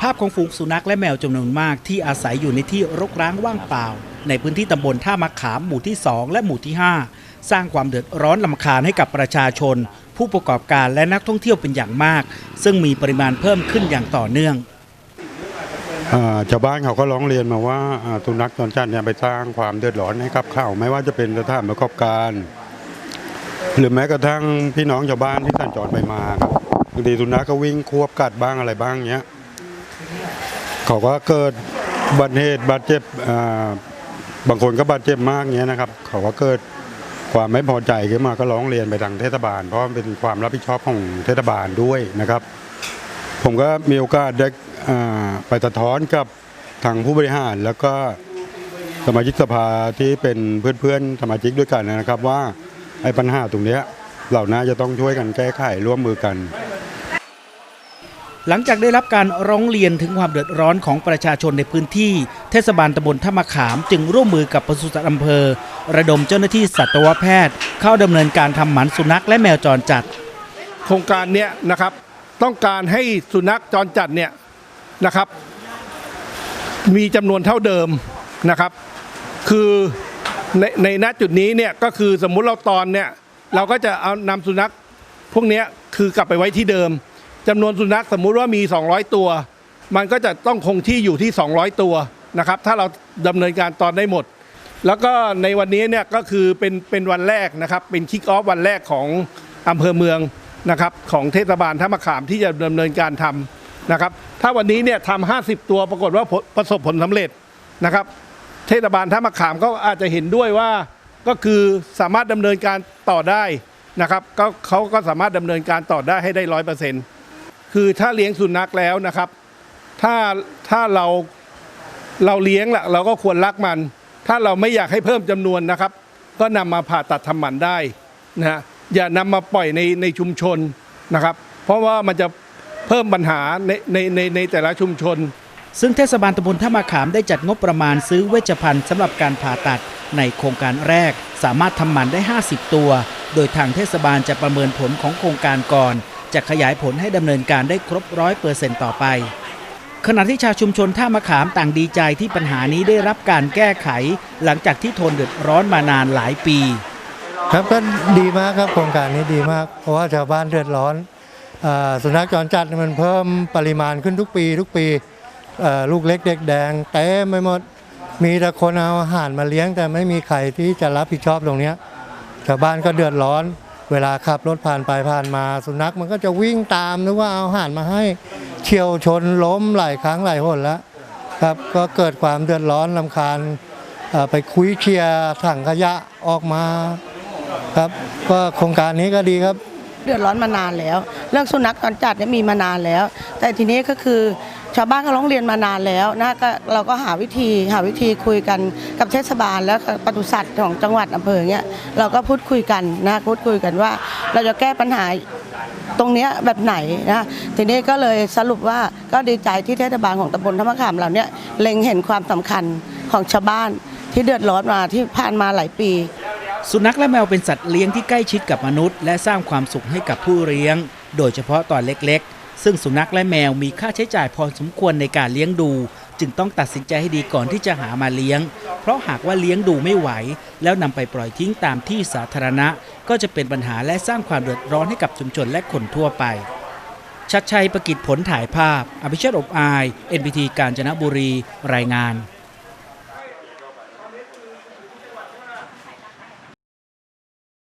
ภาพของฝูงสุนัขและแมวจำนวนมากที่อาศัยอยู่ในที่รกร้างว่างเปล่า ในพื้นที่ตำบลท่ามะขามหมู่ที่ 2 และหมู่ที่ 5 สร้างความเดือดร้อนลำคาญให้กับประชาชน ผู้ประกอบการและนักท่องเที่ยวเป็นอย่างมาก ซึ่งมีปริมาณเพิ่มขึ้นอย่างต่อเนื่องชาวบ้านเขาก็ร้องเรียนมาว่าอ่าสุนัขจรจัดเนี่ยไปสร้างความเดือดร้อนให้กับเขาไม่ว่าจะเป็นสถานประกอบการ หรือแม้กระทั่งพี่น้องชาวบ้านที่สัญจรไปมาครับบางทีสุนัขก็วิ่งควบกัดบ้างอะไรบ้างเงี้ย เขาก็เกิดบัติเหตุบาดเจ็บอ่าบางคนก็บาดเจ็บมากเงี้ยนะครับ เขาก็เกิดความไม่พอใจขึ้นมาก็ร้องเรียนไปทางเทศบาล เพราะมันเป็นความรับผิดชอบของเทศบาลด้วยนะครับ ผมก็มีโอกาสได้อ่าไปสะท้อนกับทางผู้บริหาร แล้วก็สมาชิกสภาที่เป็นเพื่อนๆสมาชิกด้วยกันนะครับว่าไอ้ปัญหาตรงเนี้ยเราน่าจะต้องช่วยกันแก้ไขร่วมมือกัน หลังจากได้รับการร้องเรียนถึงความเดือดร้อนของประชาชนในพื้นที่ เทศบาลตำบลท่ามะขาม จึงร่วมมือกับปศุสัตว์อำเภอ ระดมเจ้าหน้าที่สัตวแพทย์ เข้าดำเนินการทำหมันสุนัขและแมวจรจัด โครงการเนี้ยนะครับต้องการให้สุนัขจรจัดเนี่ยนะครับ มีจำนวนเท่าเดิมนะครับ คือในในณจุดนี้เนี่ยก็คือสมมุติเราตอนเนี่ยเราก็จะเอานำสุนัขพวกเนี้ยคือกลับไปไว้ที่เดิม จำนวนสุนัขสมมุติว่ามี 200 ตัว มันก็จะต้องคงที่อยู่ที่ 200 ตัวนะครับ ถ้าเราดำเนินการตอนได้หมด แล้วก็ในวันนี้เนี่ยก็คือเป็นเป็นวันแรกนะครับ เป็นคิกออฟวันแรกของอำเภอเมืองนะครับของเทศบาลท่ามะขามที่จะดำเนินการทำนะครับ ถ้าวันนี้เนี่ยทำ50ตัวปรากฏว่าผลประสบผลสำเร็จนะครับ เทศบาลท่ามะขามก็อาจจะเห็นด้วยว่าก็คือสามารถดำเนินการต่อได้นะครับก็เขาก็สามารถดำเนินการต่อได้ให้ได้ร้อยเปอร์เซ็นต์ คือถ้าเลี้ยงสุนัขแล้วนะครับ ถ้าถ้าเราเราเลี้ยงละเราก็ควรรักมัน ถ้าเราไม่อยากให้เพิ่มจำนวนนะครับ ก็นำมาผ่าตัดทำหมันได้นะฮะอย่านำมาปล่อยในในชุมชนนะครับ เพราะว่ามันจะเพิ่มปัญหาในในในในแต่ละชุมชน ซึ่งเทศบาลตำบลท่ามะขามได้จัดงบประมาณซื้อเวชภัณฑ์สำหรับการผ่าตัดในโครงการแรก สามารถทำหมันได้ 50 ตัว โดยทางเทศบาลจะประเมินผลของโครงการก่อน จะขยายผลให้ดำเนินการได้ครบร้อยเปอร์เซ็นต์ต่อไป ขณะที่ชาวชุมชนท่ามะขามต่างดีใจที่ปัญหานี้ได้รับการแก้ไข หลังจากที่ทนเดือดร้อนมานานหลายปี ครับก็ดีมากครับโครงการนี้ดีมาก เพราะว่าชาวบ้านเดือดร้อนอสุนัขจรจัดมันเพิ่มปริมาณขึ้นทุกปี ทุกปีลูกเล็กเด็กแดงเต็มไปหมดมีแต่คนเอาอาหารมาเลี้ยงแต่ไม่มีใครที่จะรับผิดชอบตรงนี้ชาวบ้านก็เดือดร้อน เวลาขับรถผ่านไปผ่านมาสุนัขมันก็จะวิ่งตามนึกว่าเอาอาหารมาให้เฉียวชนล้มหลายครั้งหลายหนแล้วครับก็เกิดความเดือดร้อนลำคาญไปคุยเคลียร์ถังขยะออกมาครับ ก็โครงการนี้ก็ดีครับ เดือดร้อนมานานแล้ว เรื่องสุนัขจรจัดเนี่ยมีมานานแล้ว แต่ทีนี้ก็คือชาวบ้านก็ร้องเรียนมานานแล้วนะก็เราก็หาวิธีหาวิธีคุยกันกับเทศบาลแล้วปศุสัตว์ของจังหวัดอำเภอเนี้ยเราก็พูดคุยกันนะพูดคุยกันว่า เราจะแก้ปัญหาตรงเนี้ยแบบไหนนะทีนี้ก็เลยสรุปว่าก็ดีใจที่เทศบาลของตำบลธรรมขามเราเนี่ยเล็งเห็นความสำคัญของชาวบ้านที่เดือดร้อนมาที่ผ่านมาหลายปี สุนัขและแมวเป็นสัตว์เลี้ยงที่ใกล้ชิดกับมนุษย์ และสร้างความสุขให้กับผู้เลี้ยง โดยเฉพาะตอนเล็กๆ ซึ่งสุนัขและแมวมีค่าใช้จ่ายพอสมควรในการเลี้ยงดู จึงต้องตัดสินใจให้ดีก่อนที่จะหามาเลี้ยง เพราะหากว่าเลี้ยงดูไม่ไหว แล้วนำไปปล่อยทิ้งตามที่สาธารณะ ก็จะเป็นปัญหาและสร้างความเดือดร้อนให้กับชุมชนและคนทั่วไปชัดชัยประกิจผลถ่ายภาพ อภิชาติอบอาย NBT กาญจนบุรี รายงาน